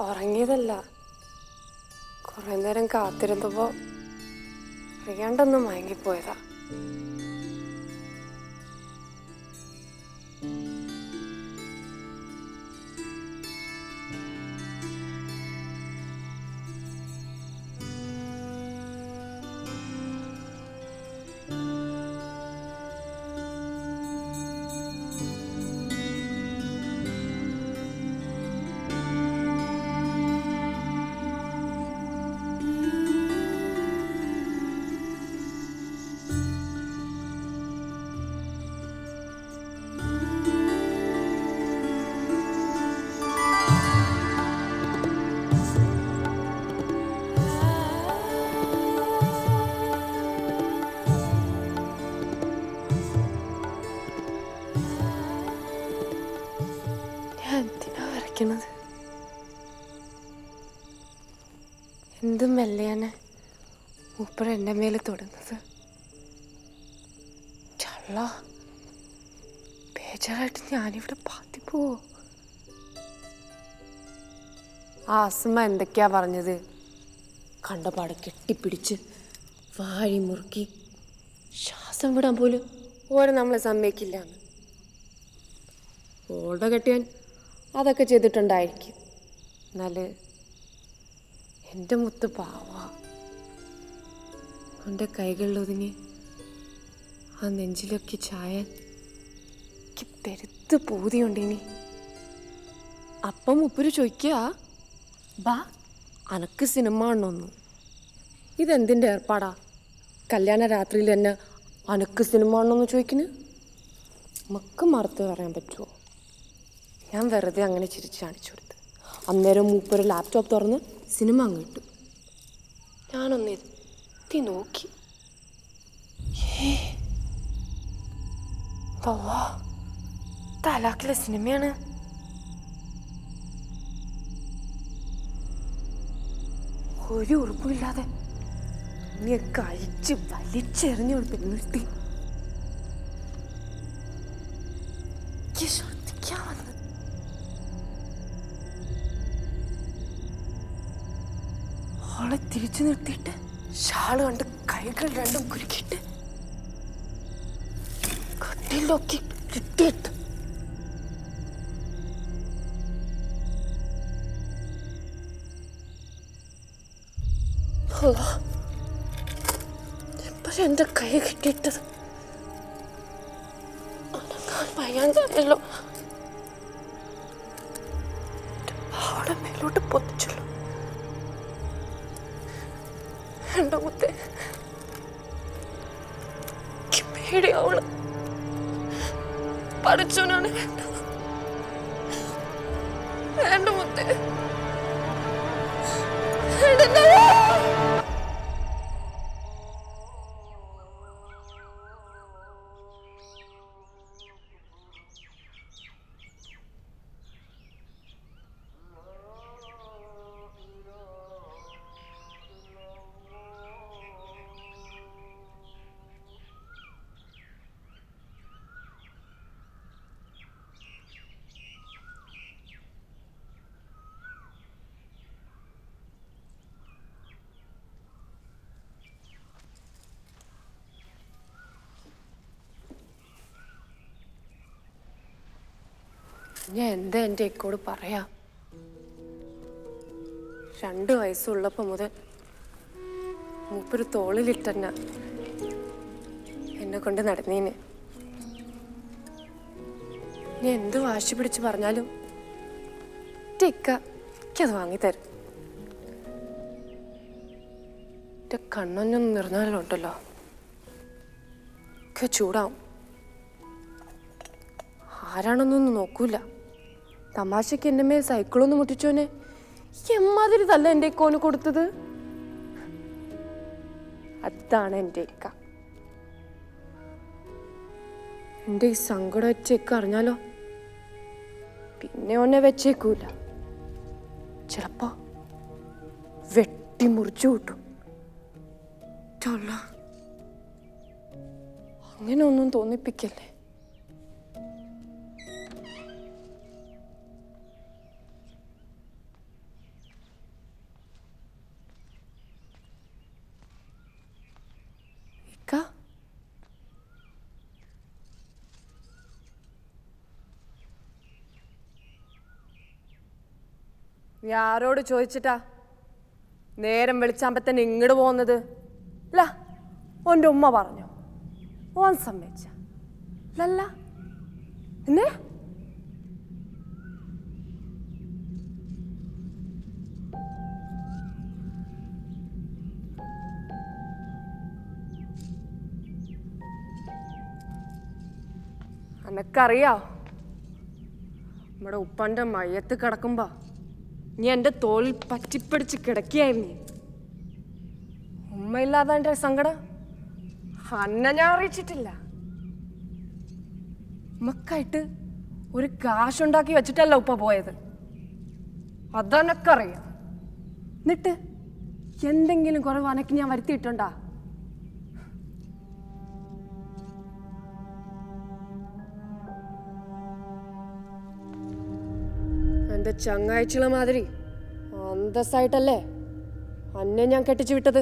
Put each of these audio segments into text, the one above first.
ഉറങ്ങിയതല്ല. കുറെ നേരം കാത്തിരുന്നപ്പോ അറിയാണ്ടൊന്ന് മയങ്ങിപ്പോയതാ. എന്ത് മെല്ലെയാണ് മൂപ്പർ എന്റെ മേലെ തൊടുന്നത്. ചള്ള. ബേജാറായിട്ട് ഞാനിവിടെ പാത്തി പോവോ? ആ അസമ്മ എന്തൊക്കെയാ പറഞ്ഞത്? കണ്ടപാട് കെട്ടിപ്പിടിച്ച് വാഴി മുറുക്കി ശ്വാസം വിടാൻ പോലും ഓരോ നമ്മളെ സമ്മതിക്കില്ല ഓട കെട്ടിയാൻ അതൊക്കെ ചെയ്തിട്ടുണ്ടായിരിക്കും. എന്നാൽ എന്റെ മുത്ത് പാവ. എന്റെ കൈകളിലൊതുങ്ങി ആ നെഞ്ചിലൊക്കെ ചായാൻ എനിക്ക് പെരുത്ത് പൂതിയുണ്ട് ഇനി അപ്പം മുപ്പര് ചോദിക്കുക ബാ അനക്ക് സിനിമ കാണണമെന്ന് ഇതെന്തിന്റെ ഏർപ്പാടാ? കല്യാണ രാത്രിയിൽ തന്നെ അനക്ക് സിനിമ കാണണമെന്ന് ചോദിക്കുന്നു മക്ക് മറുത്ത് പറയാൻ പറ്റുമോ ഞാൻ വെറുതെ അങ്ങനെ ചിരിച്ച് കാണിച്ചു കൊടുത്ത്. അന്നേരം മൂപ്പര് ലാപ്ടോപ്പ് തുറന്ന് സിനിമ അങ്ങ് ഇട്ടു. ഞാനൊന്ന് എത്തി നോക്കി. തലാക്കിലെ സിനിമയാണ്. ഒരു ഉറപ്പുമില്ലാതെ നീ കഴിച്ച് വലിച്ചെറിഞ്ഞു കൊടുത്ത് നിർത്തി. അവളെ തിരിച്ചു നിർത്തിയിട്ട് ഷാൾ കണ്ട് കൈകൾ രണ്ടും കുരുക്കിയിട്ട് കട്ടിലൊക്കെ കിട്ടിയിട്ട്. എന്റെ കൈ കിട്ടിയിട്ടത്. അനങ്ങാൻ വയ്യാണ്ടല്ലോ അവിടെ മേലോട്ട് പൊതിച്ചല്ലോ. എന്റെ മുത്തേ? പഠിച്ചവനാണ് വേണ്ടത് വേണ്ട വേണ്ട. ഞാൻ എന്താ എന്റെ ഇക്കോട് പറയാ? രണ്ട് വയസ്സുള്ളപ്പോ മുതൽ മൂപ്പര് തോളിലിട്ടെന്ന എന്നെ കൊണ്ട് നടന്നീന്. ഞാൻ എന്ത് വാശി പിടിച്ച് പറഞ്ഞാലും ടിക്ക എനിക്കത് വാങ്ങിത്തരും എന്റെ കണ്ണൊന്നും നിർന്നാലുണ്ടല്ലോ ഒക്കെ ചൂടാവും. ആരാണെന്നൊന്നും നോക്കൂല. തമാശക്ക് എന്റെ മേൽ സൈക്കിളൊന്നും മുട്ടിച്ചോനെ. എമ്മാതിരി തല്ല എന്റെ ഇക്കോന് കൊടുത്തത്. അതാണ് എന്റെ ഇക്ക. എന്റെ ഈ സങ്കടം വെച്ചേക്ക് അറിഞ്ഞാലോ? പിന്നെ ഒന്നെ വെച്ചേക്കൂല. ചിലപ്പോ വെട്ടിമുറിച്ചു കൂട്ടും. അങ്ങനെ ഒന്നും തോന്നിപ്പിക്കല്ലേ? നീ ആരോട് ചോദിച്ചിട്ടാ? നേരം വെളിച്ചാകുമ്പോ തന്നെ ഇങ്ങോട്ട് പോകുന്നത് അല്ല ഓന്റെ ഉമ്മ പറഞ്ഞു. ഓൻ സമ്മതിച്ച. ലല്ല എന്നെ? അനക്കറിയാ നമ്മുടെ ഉപ്പന്റെ മയ്യത്ത് കിടക്കുമ്പോ നീ എന്റെ തോളിൽ പറ്റിപ്പിടിച്ച് കിടക്കുകയായിരുന്നു. ഉമ്മയില്ലാതെ എന്റെ സങ്കടം അന്ന ഞാൻ അറിയിച്ചിട്ടില്ല. ഉമ്മക്കായിട്ട് ഒരു കാശുണ്ടാക്കി വെച്ചിട്ടല്ല ഉപ്പ പോയത്. അതെനക്കറിയാം. എന്നിട്ട് എന്തെങ്കിലും കുറവ് അനക്ക് ഞാൻ വരുത്തിയിട്ടുണ്ടാ? എന്റെ ചങ്ങാഴ്ചകളെ മാതിരി. അന്തസ്സായിട്ടല്ലേ അന്നെ ഞാൻ കെട്ടിച്ചു വിട്ടത്?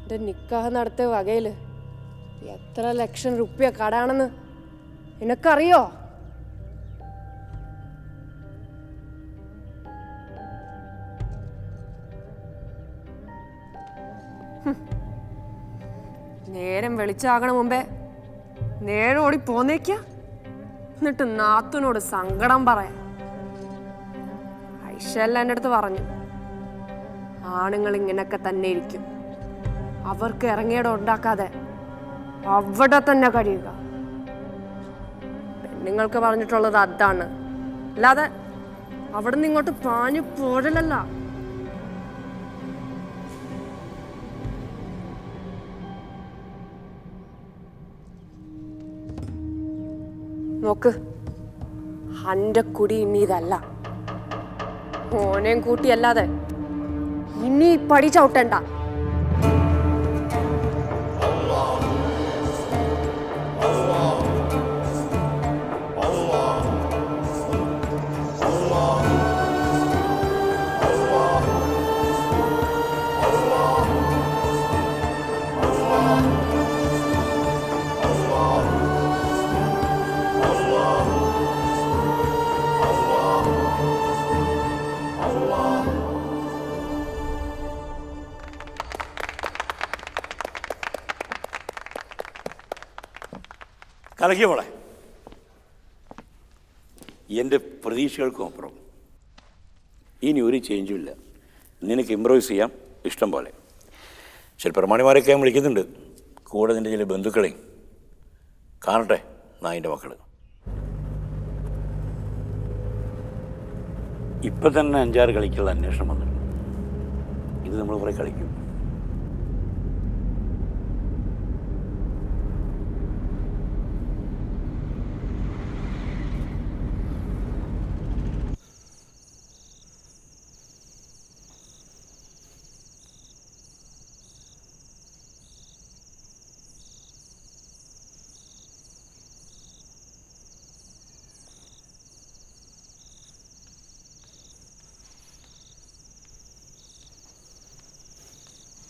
എന്റെ നിക്കാഹ് നടത്തിയ വകയിൽ എത്ര ലക്ഷം റുപ്യ കടാണെന്ന് നിനക്കറിയോ നേരം വെളിച്ചാകണ മുമ്പേ നേരെ ഓടി പോന്നേക്ക. എന്നിട്ട് നാത്തുനോട് സങ്കടം പറയാം ഐഷല്ല എന്റെ അടുത്ത് പറഞ്ഞു ആണുങ്ങൾ ഇങ്ങനൊക്കെ തന്നെ ഇരിക്കും. അവർക്ക് ഇറങ്ങിയിടം ഉണ്ടാക്കാതെ അവിടെ തന്നെ കഴിയുക. പെണ്ണുങ്ങൾക്ക് പറഞ്ഞിട്ടുള്ളത് അതാണ്. അല്ലാതെ അവിടെ നിന്ന് ഇങ്ങോട്ട് പാഞ്ഞു പോഴലല്ല നോക്ക്. അന്റെ കുടി ഇനി ഇതല്ല. ഓനെയും കൂട്ടിയല്ലാതെ ഇനി പടി കലക്കിയ മോളെ? എന്റെ പ്രതീക്ഷകൾക്കും അപ്പുറം. ഇനി ഒരു ചേഞ്ചും ഇല്ല. നിനക്ക് ഇമ്പ്രൈസ് ചെയ്യാം ഇഷ്ടം പോലെ. ചില പ്രമാണിമാരൊക്കെ ഞാൻ വിളിക്കുന്നുണ്ട്. കൂടെ നിന്റെ ചില ബന്ധുക്കളെയും. കാണട്ടെ നായിന്റെ മക്കൾ ഇപ്പം തന്നെ അഞ്ചാറ് കളിക്കുള്ള അന്വേഷണം വന്നിട്ടുണ്ട്. ഇത് നമ്മൾ കുറേ കളിക്കും.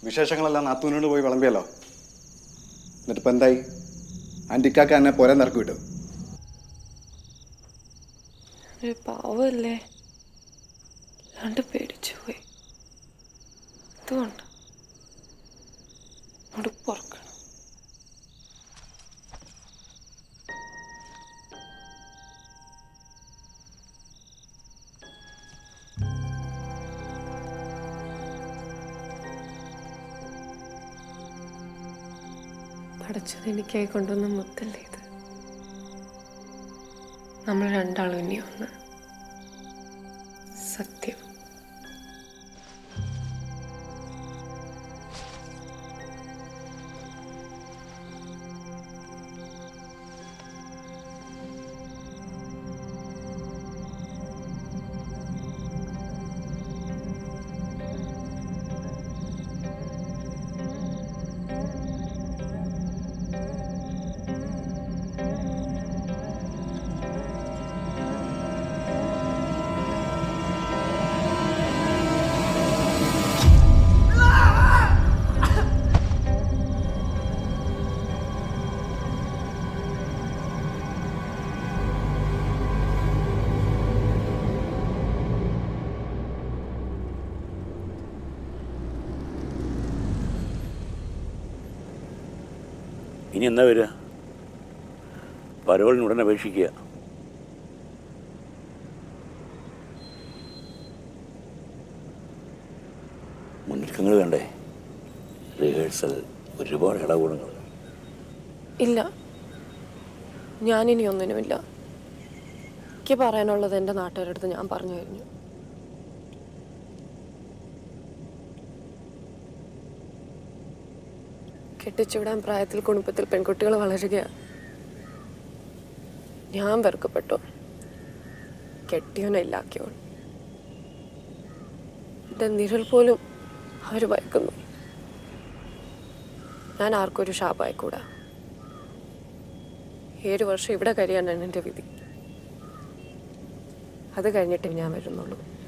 വിശേഷങ്ങളെല്ലാം നാത്തൂനോട് പോയി വിളമ്പിയല്ലോ. എന്നിട്ട് ഇപ്പം എന്തായി? ആന്റിക്കാക്ക എന്നെ പോരാൻ നിറക്ക് വിട്ടു പാവല്ലേ? രണ്ട് പേടിച്ചു പോയി. അതുകൊണ്ട് അവിടെ പൊറക്കണം പഠിച്ചത് എനിക്കായി കൊണ്ടുവന്ന മുത്തല്ലേ ഇത് നമ്മൾ രണ്ടാളും ഇനി ഒന്ന് ഇനി എന്നാ വരിക? പരോളിന് ഉടനെ അപേക്ഷിക്കുക. മുന്നൊരുക്കങ്ങൾ വേണ്ടേ റിഹേഴ്സൽ ഒരുപാട് ഇടകൂടങ്ങൾ ഇല്ല. ഞാനിനി ഒന്നിനുമില്ല. എനിക്ക് പറയാനുള്ളത് എന്റെ നാട്ടുകാരുടെ അടുത്ത് ഞാൻ പറഞ്ഞു കഴിഞ്ഞു. കെട്ടിച്ചുവിടാൻ പ്രായത്തിൽ കുടുംബത്തിൽ പെൺകുട്ടികൾ വളരുകയാണ് ഞാൻ വെറുക്കപ്പെട്ടു. കെട്ടിയവനില്ലാക്കിയവൻ എന്റെ നിഴൽ പോലും അവർ ഭയക്കുന്നു. ഞാൻ ആർക്കൊരു ശാപായിക്കൂടാ ഏഴ് വർഷം ഇവിടെ കഴിയാനാണ് എന്റെ വിധി. അത് കഴിഞ്ഞിട്ട് ഞാൻ വരുന്നുള്ളൂ.